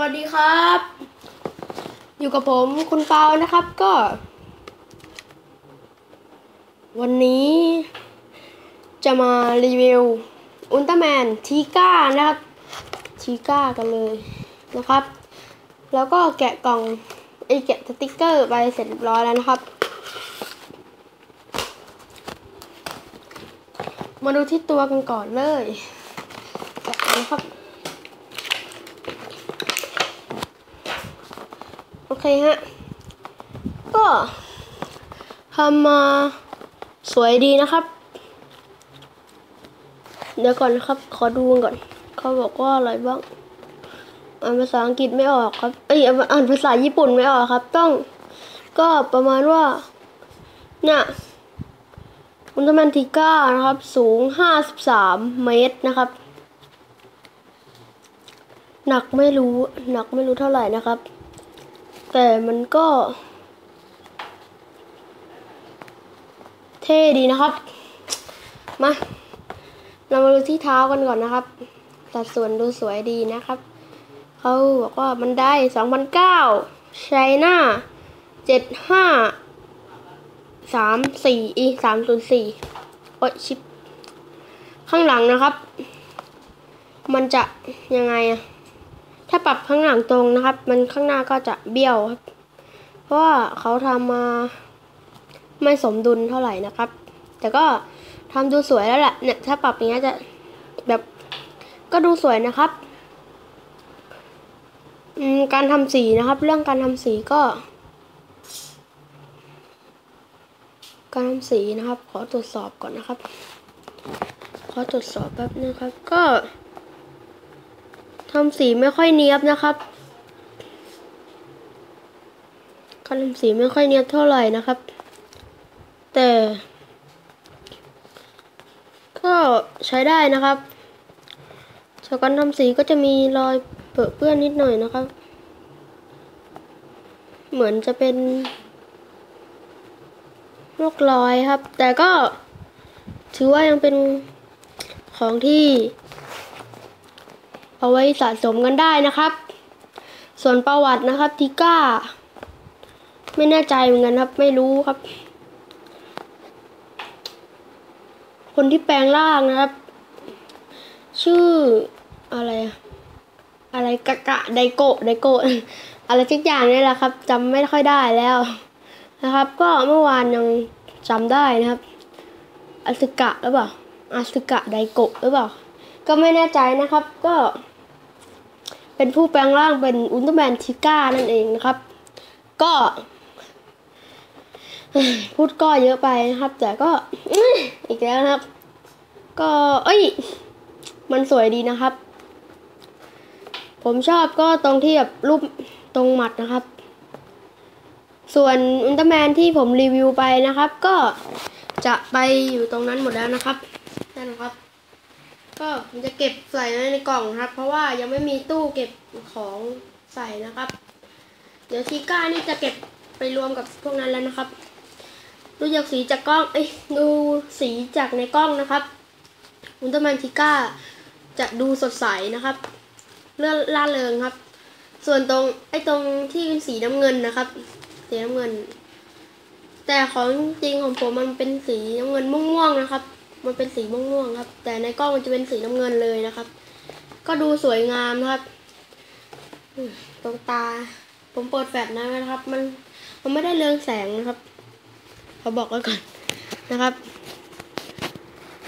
วัสดีครับ อยู่กับผมคุณเปานะครับก็ วันนี้จะมารีวิวอุลตร้าแมนทีก้านะครับทีก้ากันเลยนะครับ แล้วก็แกะกล่องไอแกะสติกเกอร์ไปเสร็จเรียบร้อยแล้วนะครับ มาดูที่ตัวกันก่อนเลยแกะนะครับ โอ เคฮะ ก็ทำมาสวยดีนะครับ เดี๋ยวก่อนนะครับ ขอดูก่อน เขาบอกว่าอะไรบ้าง อ่านภาษาอังกฤษไม่ออกครับ เอ้ยอ่านภาษาญี่ปุ่นไม่ออกครับ ต้อง ก็ประมาณว่า เนี่ยอุลตร้าแมนทิก้านะครับ สูง 53 เมตรนะครับ หนักไม่รู้ หนักไม่รู้เท่าไหร่นะครับ แต่มันก็ เท่ดีนะครับ มา เรามาดูที่เท้ากันก่อนนะครับ สัดส่วนดูสวยดีนะครับ เขาบอกว่ามันได้สองพันเก้าไชน่าเจ็ดห้าสามสี่อีสามศูนย์สี่โอ้ยชิป ข้างหลังนะครับ มันจะยังไงอะ ถ้าปรับข้างหลังตรงนะครับ มันข้างหน้าก็จะเบี้ยวครับ เพราะว่าเขาทำมาไม่สมดุลเท่าไหร่นะครับ แต่ก็ทำดูสวยแล้วแหละเนี่ยถ้าปรับอย่างเงี้ยจะแบบก็ดูสวยนะครับการทำสีนะครับ เรื่องการทำสีก็ การทำสีนะครับ ขอตรวจสอบก่อนนะครับ ขอตรวจสอบแป๊บนึงครับ ก็ ทำสีไม่ค่อยเนียบนะครับการทำสีไม่ค่อยเนียบเท่าไหร่นะครับ แต่ ก็ใช้ได้นะครับจากการทำสีก็จะมีรอยเปื้อเปื้อนนิดหน่อยนะครับ เหมือนจะเป็นโรครอยครับ แต่ก็ถือว่ายังเป็นของที่ เอาไว้สะสมกันได้นะครับ ส่วนประวัตินะครับทิก้า ไม่แน่ใจเหมือนกันครับ ไม่รู้ครับ คนที่แปลงร่างนะครับ ชื่ออะไร อะไรกะกะไดโกะไดโกะอะไรสักอย่างนี่แหละครับจำไม่ค่อยได้แล้วนะครับ ก็เมื่อวานยังจำได้นะครับอสึกะหรือเปล่าอาสึกะไดโกะหรือเปล่าก็ไม่แน่ใจนะครับก็ เป็นผู้แปลงร่างเป็นอุลตร้าแมนทิก้านั่นเองนะครับ ก็ พูดก็เยอะไปนะครับ แต่ก็อีกแล้วนะครับ ก็ เอ้ย มันสวยดีนะครับ ผมชอบก็ตรงที่แบบรูปตรงหมัดนะครับ ส่วนอุลตร้าแมนที่ผมรีวิวไปนะครับ ก็จะไปอยู่ตรงนั้นหมดแล้วนะครับนั่นครับ ก็ผมจะเก็บใส่ไว้ในกล่องครับ เพราะว่ายังไม่มีตู้เก็บของใส่นะครับ เดี๋ยวทีก้านี่จะเก็บไปรวมกับพวกนั้นแล้วนะครับ ดูจากสีจากกล้องเอ้ยดูสีจากในกล้องนะครับอุลตร้าแมนทิก้าจะดูสดใสนะครับ เลื่อนล่าเริงครับ ส่วนตรงไอ้ตรงที่เป็นสีน้ำเงินนะครับ สีน้ำเงิน แต่ของจริงของผมมันเป็นสีน้ำเงินม่วงๆนะครับ มันเป็นสีม่วงๆครับ แต่ในกล้องมันจะเป็นสีน้ำเงินเลยนะครับ ก็ดูสวยงามนะครับตรงตา ผมเปิดแฟลชนะครับ มันมันไม่ได้เรืองแสงนะครับเขาบอกไว้ก่อนนะครับ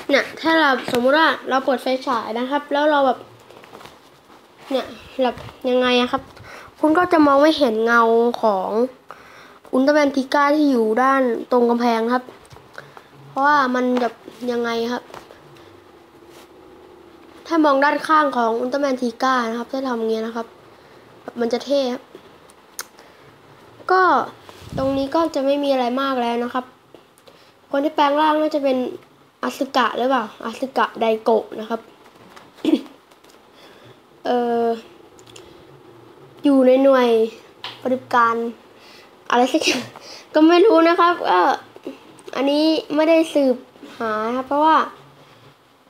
เนี่ยถ้าเราสมมุติว่าเราเปิดไฟฉายนะครับ แล้วเราแบบเนี่ยแบบยังไงอะครับ คุณก็จะมองไม่เห็นเงาของอุลตร้าแมนทิก้าที่อยู่ด้านตรงกำแพงครับ ราะว่ามันแบบยังไงครับ ถ้ามองด้านข้างของอุลตร้าแมนทิก้านะครับ ถ้าทำอย่างเงี้ยนะครับ มันจะเท่ครับ ก็ตรงนี้ก็จะไม่มีอะไรมากแล้วนะครับ คนที่แปลงร่างน่าจะเป็นอาสึกะหรือเปล่าอาสึกะไดโกะนะครับ เอออยู่ในหน่วยปฏิบัติการอะไรสักอย่างก็ไม่รู้นะครับ ก็ อันนี้ไม่ได้สืบหาครับ เพราะว่า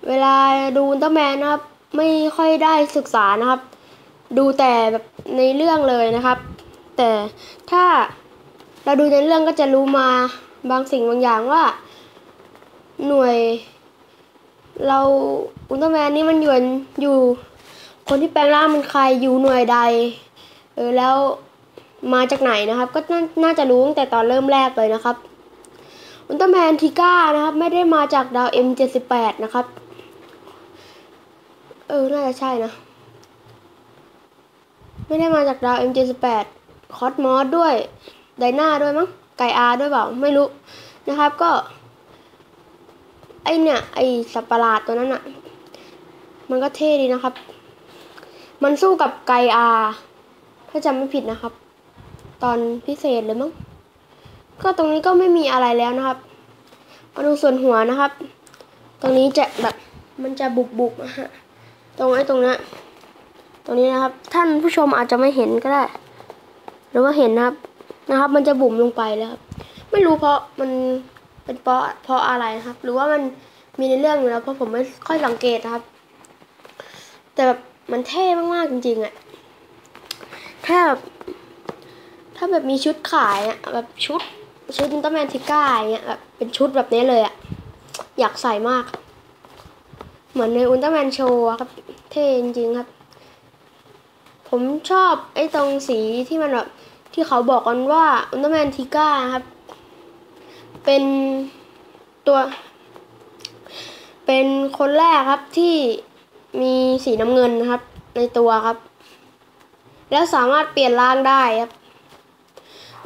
เวลาดูอุลตร้าแมนนะครับ ไม่ค่อยได้ศึกษานะครับ ดูแต่แบบในเรื่องเลยนะครับ แต่ถ้าเราดูในเรื่องก็จะรู้มาบางสิ่งบางอย่างว่า หน่วย เราอุลตร้าแมนนี่มันอยู่อยู่คนที่แปลงร่างเป็นใครอยู่หน่วยใด เออแล้วมาจากไหนนะครับ ก็น่าจะรู้ตั้งแต่ตอนเริ่มแรกเลยนะครับ อุลตร้าแมนทิก้านะครับ ไม่ได้มาจากดาว M78 นะครับ เออ น่าจะใช่นะ ไม่ได้มาจากดาว M78 คอสมอสด้วย ไดนาด้วยมั้ง ไกอาด้วยเปล่า ไม่รู้นะครับก็ ไอเนี่ย ไอสัตว์ประหลาดตัวนั้นอะมันก็เท่ดีนะครับ มันสู้กับไกอา ถ้าจำไม่ผิดนะครับ ตอนพิเศษเลยมั้ง ก็ตรงนี้ก็ไม่มีอะไรแล้วนะครับมาดูส่วนหัวนะครับ ตรงนี้จะแบบมันจะบุบบุบๆนะฮะตรงไอ้ตรงนี้ตรงนี้นะครับ ท่านผู้ชมอาจจะไม่เห็นก็ได้ หรือว่าเห็นนะครับนะครับ มันจะบุ๋มลงไปแล้วครับ ไม่รู้เพราะมันเป็นเพราะเพราะอะไรนะครับ หรือว่ามันมีในเรื่องอยู่แล้วเพราะผมไม่ค่อยสังเกตนะครับ แต่แบบมันเท่มากๆจริงๆอะแค่แบบถ้าแบบมีชุดขายอะแบบชุด ชุดอุลตร้าแมนทิก้าอย่างเงี้ยแบบเป็นชุดแบบนี้เลยอะอยากใส่มาก เหมือนในอุลตร้าแมนโชว์ครับ เท่จริงครับ ผมชอบไอ้ตรงสีที่มันแบบที่เขาบอกกันว่าอุลตร้าแมนทิก้าครับ เป็นตัว เป็นคนแรกครับที่มีสีน้ำเงินนะครับ ในตัวครับ แล้วสามารถเปลี่ยนร่างได้ครับ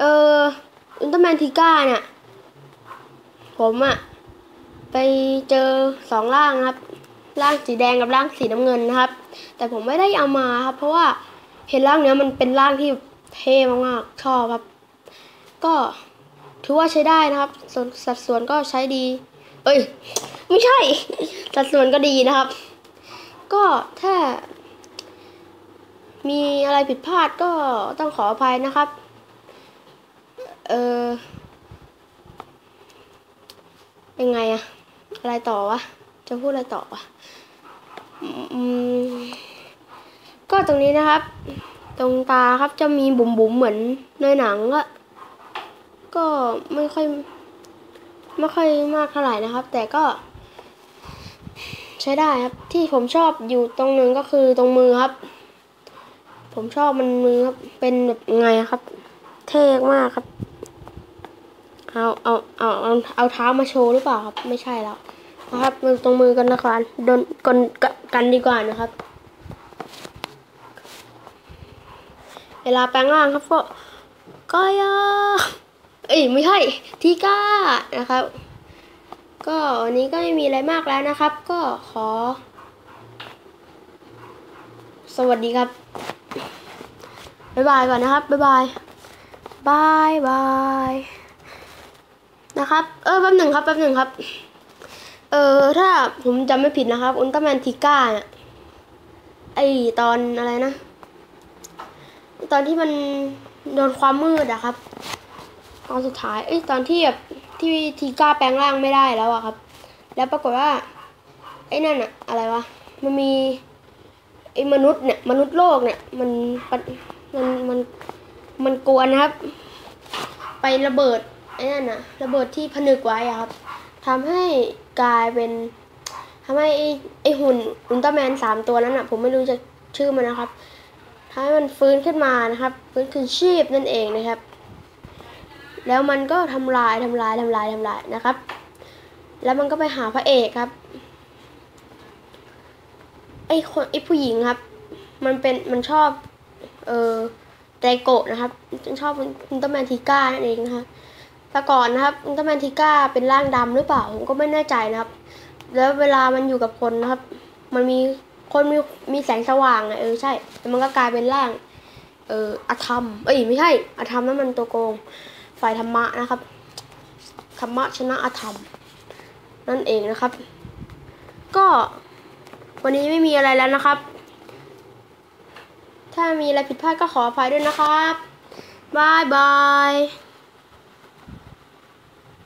เออ อุลตร้าแมนทิก้าเนี่ย ผมอะไปเจอสองร่างครับ ร่างสีแดงกับร่างสีน้ำเงินนะครับ แต่ผมไม่ได้เอามาครับ เพราะว่าเห็นร่างเนี้ยมันเป็นร่างที่เท่มากๆชอบครับ ก็ถือว่าใช้ได้นะครับส่วนสัดส่วนก็ใช้ดี เอ้ย ไม่ใช่ สัดส่วนก็ดีนะครับ ก็ถ้า มีอะไรผิดพลาดก็ต้องขออภัยนะครับ เออยังไงอะอะไรต่อวะ จะพูดอะไรต่อวะอืมก็ตรงนี้นะครับ ตรงตาครับจะมีบุ๋มบุ๋มๆเหมือนในหนังอะก็ไม่ค่อยไม่ค่อยมากเท่าไหร่นะครับ แต่ก็ ใช้ได้ครับ ที่ผมชอบอยู่ตรงหนึ่งก็คือตรงมือครับ ผมชอบมันมือครับ เป็นแบบไงครับ เท่มากครับ เอาเอาเอาเอาเอาเท้ามาโชว์หรือเปล่าครับ ไม่ใช่แล้วนะครับมือตรงมือกันนะครับโดนกันกันดีกว่านะครับ เวลาแปลงร่างครับก็ก็ยาเอ้ยไม่ใช่ทีก้านะครับ ก็วันนี้ก็ไม่มีอะไรมากแล้วนะครับ ก็ขอ สวัสดีครับบ๊ายบายก่อนนะครับบ๊ายบายบายบาย นะครับ เออแป๊บหนึ่งครับแป๊บหนึ่งครับ เออถ้าผมจำไม่ผิดนะครับ อุลตร้าแมนทิก้าเนี่ยไอตอนอะไรนะ ตอนที่มันโดนความมืดอะครับ ตอนสุดท้าย เอ้ยตอนที่แบบที่ทีก้าแปลงร่างไม่ได้แล้วอะครับ แล้วปรากฏว่า ไอ้นั่นอะอะไรวะ มันมีไอ้มนุษย์เนี่ยมนุษย์โลกเนี่ยมันมันมันมันกวนนะครับ ไประเบิด ไอ้นั่นอะระเบิดที่ผนึกไว้อะครับทำให้กลายเป็นทำให้ไอ้ไอ้หุ่นอุลตร้าแมนสามตัวนั้นอะผมไม่รู้จะชื่อมันนะครับทำให้มันฟื้นขึ้นมานะครับ ฟื้นคืนชีพนั่นเองนะครับ แล้วมันก็ทำลายทำลายทำลายทำลายนะครับ แล้วมันก็ไปหาพระเอกครับไอ้คนไอ้ผู้หญิงครับ มันเป็นมันชอบ เออไดโกะนะครับมันชอบอุลตร้าแมนทิก้านั่นเองนะครับ แต่ก่อนนะครับอุลตร้าแมนทิก้าเป็นร่างดำหรือเปล่าผมก็ไม่แน่ใจนะครับ แล้วเวลามันอยู่กับคนนะครับ มันมีคนมีมีแสงสว่างอะเออใช่แล้วมันก็กลายเป็นร่าง เอออธรรมเอ้ยไม่ใช่อธรรมนั่นมันตัวโกงฝ่ายธรรมะนะครับธรรมะชนะอธรรม นั่นเองนะครับ ก็วันนี้ไม่มีอะไรแล้วนะครับ ถ้ามีอะไรผิดพลาดก็ขออภัยด้วยนะครับบายบาย